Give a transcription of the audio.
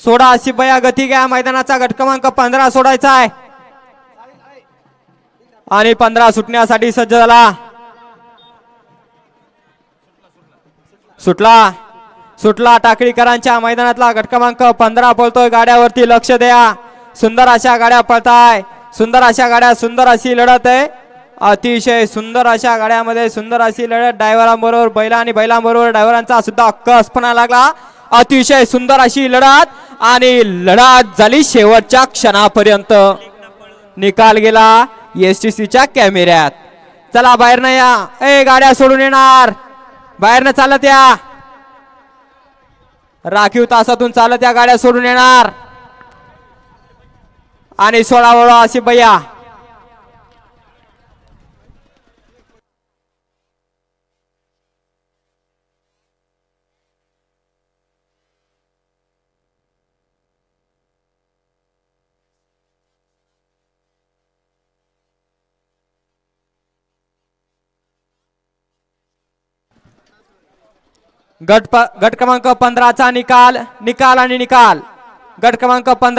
सोडा शिबया गती घ्या. मैदानाचा गट क्रमांक पंधरा सोडायचा आहे. आणि पंधरा सुटण्यासाठी सज्ज झाला. सुटला. सुटला. टाकळीकरांच्या मैदानातला गट क्रमांक पंधरा पळतोय. गाड्यावरती लक्ष द्या. सुंदर अशा गाड्या पळताय. सुंदर अशा गाड्या सुंदर अशी लढत आहे. अतिशय सुंदर अशा गाड्यामध्ये सुंदर अशी लढत. ड्रायव्हरांबरोबर बैला आणि बैलांबरोबर ड्रायव्हरांचा सुद्धा कसपणा लागला. अतिशय सुंदर अशी लढत आणि लढत झाली शेवटच्या क्षणापर्यंत. निकाल गेला एस टी सीच्या कॅमेऱ्यात. चला बाहेर या. ए गाड्या सोडून येणार. बाहेरनं चालत या. राखीव तासातून चालत या. गाड्या सोडून येणार. आणि सोळा वळा अशी बया. गट प- गट क्रमांक पंधराचा निकाल निकाल आणि निकाल. गट क्रमांक पंधरा